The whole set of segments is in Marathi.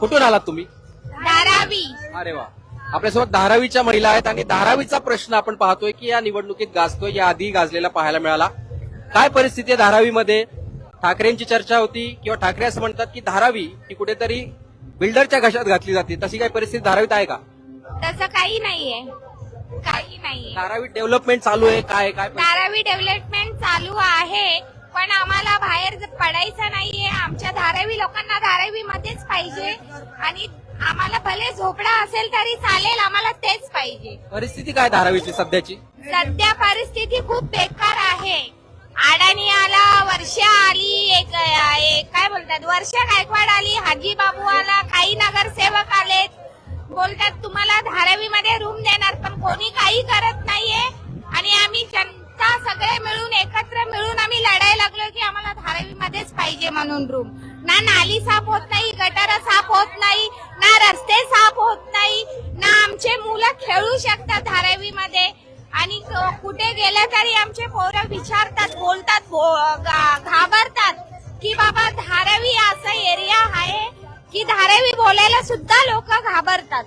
कुठून आलात तुम्ही? धारावी. अरे वा. आपल्यासोबत धारावीच्या महिला आहेत आणि धारावीचा प्रश्न आपण पाहतोय की या निवडणुकीत गाजतोय या आधी गाजलेला पाहायला मिळाला. काय परिस्थिती आहे धारावीमध्ये? ठाकरेंची चर्चा होती किंवा ठाकरे असं म्हणतात की धारावी ही कुठेतरी बिल्डरच्या घशात घातली जाते. तशी काही परिस्थिती धारावीत आहे का? तसं काही नाहीये. काही नाहीये. धारावीत डेव्हलपमेंट चालू आहे काय काय परिस्थिती? धारावी डेव्हलपमेंट चालू आहे. पण आम्हाला बाहेर पडायचं नाहीये आमच्या धारावी लोकांना धारावी मध्येच पाहिजे. आणि आम्हाला भले झोपडा असेल तरी चालेल आम्हाला तेच पाहिजे. परिस्थिती काय धारावीची सध्याची? सध्या परिस्थिती खूप बेकार आहे. अडाणी आला वर्षा आली एक एक काय बोलतात? वर्षा गायकवाड आली हाजी बाबू आला काही नगरसेवक आलेत. बोलतात तुम्हाला धारावी मध्ये रूम देणार पण कोणी काही करत नाहीये. आणि आम्ही सगळे मिळून एकत्र मिळून आम्ही लढायला लागलो की आम्हाला धारावी मध्येच पाहिजे म्हणून रूम ना नाली साफ होत नाही गटार साफ होत नाही ना रस्ते साफ होत नाही ना आमचे मुलं खेळू शकतात धारावी मध्ये आणि कुठे गेलं तरी आमचे पोरं विचारतात बोलतात घाबरतात की बाबा धारावी असा एरिया आहे की धारावी बोलायला सुद्धा लोक घाबरतात.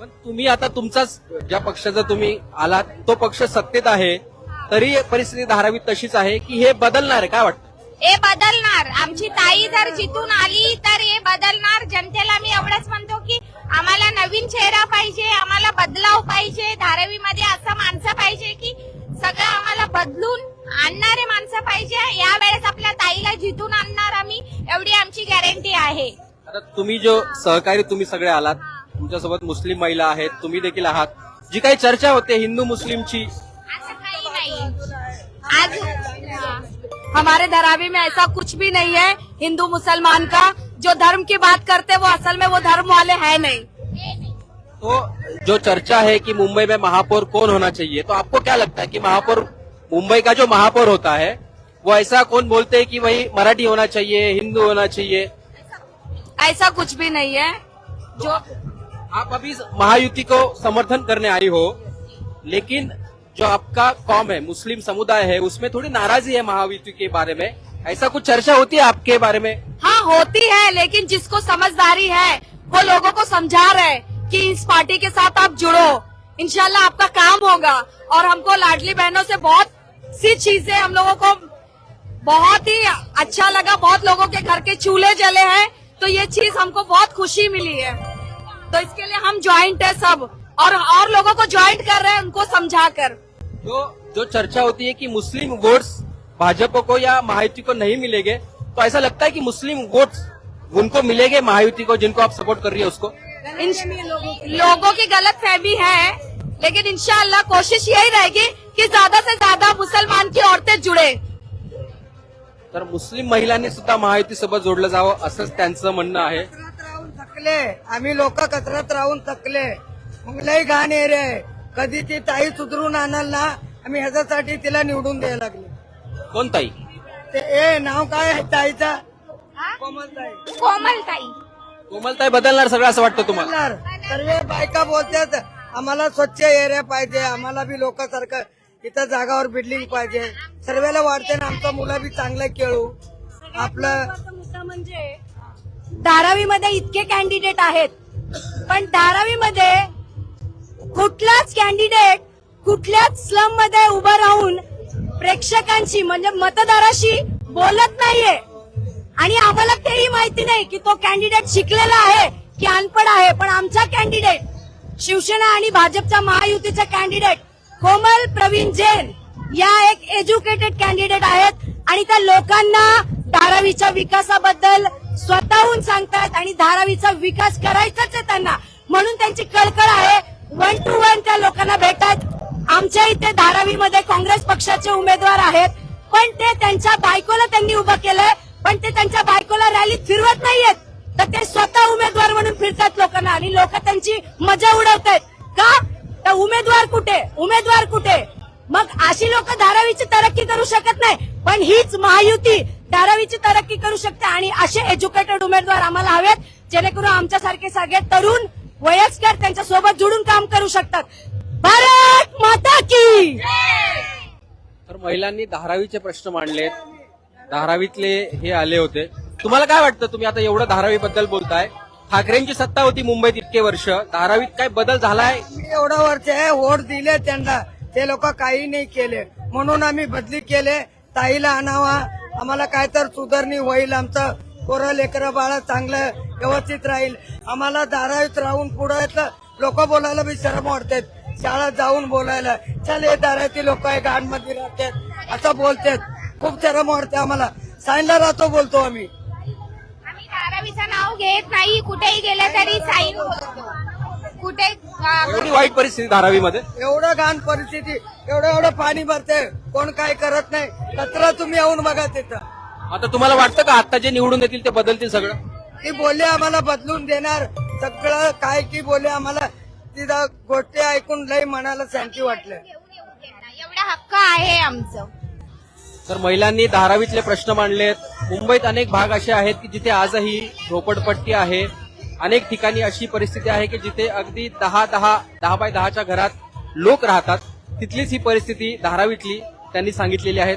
पण तुम्ही आता तुमचाच ज्या पक्षाचा तुम्ही आलात तो पक्ष सत्तेत आहे. तरी परिस्थिती धारावीत तशीच आहे की हे बदलणार आहे. काय वाटतं? हे बदलणार. आमची ताई जर जिथून आली तर हे बदलणार. जनतेला मी एवढंच म्हणतो की आम्हाला नवीन चेहरा पाहिजे आम्हाला बदलाव पाहिजे. धारावीमध्ये असं माणसं पाहिजे की सगळं आम्हाला बदलून आणणारे माणसं पाहिजे. या वेळेस आपल्या ताईला जिथून आणणार आम्ही एवढी आमची गॅरंटी आहे. आता तुम्ही जो सहकारी तुम्ही सगळे आलात तुमच्यासोबत मुस्लिम महिला आहेत तुम्ही देखील आहात. जी काही चर्चा होते हिंदू मुस्लिमची आज हमारे धरावी में ऐसा कुछ भी नहीं है हिंदू मुसलमान का। जो धर्म की बात करते वो असल में वो धर्म वाले है नहीं। तो जो चर्चा है कि मुंबई में महापौर कौन होना चाहिए तो आपको क्या लगता है कि महापौर मुंबई का जो महापौर होता है वो ऐसा कौन बोलते हैं कि वही मराठी होना चाहिए हिंदू होना चाहिए? ऐसा कुछ भी नहीं है। जो आप अभी महायुति को समर्थन करने आई हो लेकिन जो आपका कॉम है, मुस्लिम समुदाय है, उसमें थोड़ी नाराज़गी है महावीर के बारे में। ऐसा कुछ चर्चा होती है आपके बारे में? हाँ होती है, लेकिन जिसको समझदारी है, वो लोगों को समझा रहे कि इस पार्टी के साथ आप जुड़ो। इंशाल्लाह आपका काम होगा और हमको लाडली बहनों से बहुत सी चीज़ें हम लोगों को बहुत ही अच्छा लगा। बहुत लोगों के घर के चूल्हे जले हैं तो ये चीज़ हमको बहुत खुशी मिली है। तो इसके लिए हम ज्वाइंट है सब और और लोगों को ज्वाइंट कर रहे हैं उनको समझा कर जो जो चर्चा होती है कि मुस्लिम वोट्स भाजपा को या महायुति को नहीं मिलेंगे तो ऐसा लगता है कि मुस्लिम वोट्स उनको मिलेंगे महायुति को जिनको आप सपोर्ट कर रही है उसको। इन- लोगों की गलत फहमी है लेकिन इंशाल्लाह कोशिश यही रहेगी कि ज्यादा से ज्यादा मुसलमान की औरतें जुड़े। तर मुस्लिम महिलांनी सुद्धा महायुती सोबत जोडलं जावं असंच त्यांचं म्हणणं आहे. कचऱ्यात राहून थकले. आम्ही लोक कचऱ्यात राहून थकले. मग लय घाण एरिया आहे कधी ती ताई सुधरून आणाल ना आम्ही ह्याच्यासाठी तिला निवडून द्यायला लागले. कोण ताई? ते ए नाव काय आहे ताईचा? कोमलताई कोमलताई कोमलताई बदलणार सगळं असं वाटतं तुम्हाला. सर्व बायका बोलतात आम्हाला स्वच्छ एरिया पाहिजे आम्हाला बी लोकांसारखं इथं जागावर बिल्डिंग पाहिजे. सर्वेला वाटते ना आमचं मुलं बी चांगलं खेळू. आपलं मुद्दा म्हणजे धारावीमध्ये इतके कॅन्डिडेट आहेत. पण धारावीमध्ये कुठलाच कॅन्डिडेट कुठल्याच स्लममध्ये उभं राहून प्रेक्षकांशी म्हणजे मतदाराशी बोलत नाहीये. आणि आम्हाला तेही माहिती नाही की तो कॅन्डिडेट शिकलेला आहे की अनपड आहे. पण आमचा कॅन्डिडेट शिवसेना आणि भाजपचा महायुतीचा कॅन्डिडेट कोमल प्रवीण जैन या एक एज्युकेटेड कॅन्डिडेट आहेत. आणि त्या लोकांना धारावीच्या विकासाबद्दल स्वतःहून सांगतात आणि धारावीचा विकास करायचाच आहे त्यांना. म्हणून त्यांची कळकळ आहे. वन टू वन त्या लोकांना भेटतात. आमच्या इथे धारावीमध्ये काँग्रेस पक्षाचे उमेदवार आहेत. पण ते त्यांच्या बायकोला त्यांनी उभं केलंय. पण ते त्यांच्या बायकोला रॅलीत फिरवत नाहीयेत. तर ते स्वतः उमेदवार म्हणून फिरतात लोकांना. आणि लोक त्यांची मजा उडवतात का? तर उमेदवार कुठे? उमेदवार कुठे? मग अशी लोक धारावीची तरक्की करू शकत नाही. पण हीच महायुती धारावीची तरक्की करू शकते. आणि असे एज्युकेटेड उमेदवार आम्हाला हवेत. जेणेकरून आमच्यासारखे सगळे तरुण वयस्कर त्यांच्यासोबत जुडून काम करू शकतात. भारत माता की! तर महिलांनी धारावीचे प्रश्न मांडलेत. धारावीतले हे आले होते. तुम्हाला काय वाटतं? तुम्ही आता एवढं धारावी बद्दल बोलताय. ठाकरेंची सत्ता होती मुंबईत इतके वर्ष. धारावीत काय बदल झालाय? एवढं वर्ष आहे वोट दिले त्यांना. ते लोक काही नाही केले. म्हणून आम्ही बदली केले. ताईला आणावा. आम्हाला काय तर सुधारणी होईल. आमचं पोरं लेकरं बाळ चांगलं व्यवस्थित राहील. आम्हाला धारावीत राहून पुढे लोक बोलायला बी शरम वाटतात शाळेत जाऊन बोलायला. चल हे धारातील लोक आहे गाडमध्ये राहतात. असं बोलतात. खूप शरम वाटते आम्हाला. साईनला राहतो बोलतो आम्ही. आम्ही धारावीचं नाव घेत नाही. कुठेही गेले तरी साईन बोलतो. कुठे एवढी वाईट परिस्थिती धारावीमध्ये? एवढं घाण परिस्थिती. एवढं एवढं पाणी भरते. कोण काय करत नाही. कचरा तुम्ही येऊन बघा तिथं. आता तुम्हाला वाटतं का आता जे निवडून येतील ते बदलतील सगळं? ती बोलले आम्हाला बदलून देणार. सगळं काय की बोलले आम्हाला. तिथं गोष्टी ऐकून लई मनाला शांती वाटलं. एवढा हक्क आहे आमचं. तर महिलांनी धारावीतले प्रश्न मांडलेत. मुंबईत अनेक भाग असे आहेत की जिथे आजही झोपडपट्टी आहे. अनेक ठिकाणी अशी परिस्थिती आहे की जिथे अगदी दहा दहा दहा बाय दहाच्या घरात लोक राहतात. तिथलीच ही परिस्थिती धारावीतली त्यांनी सांगितलेली आहे.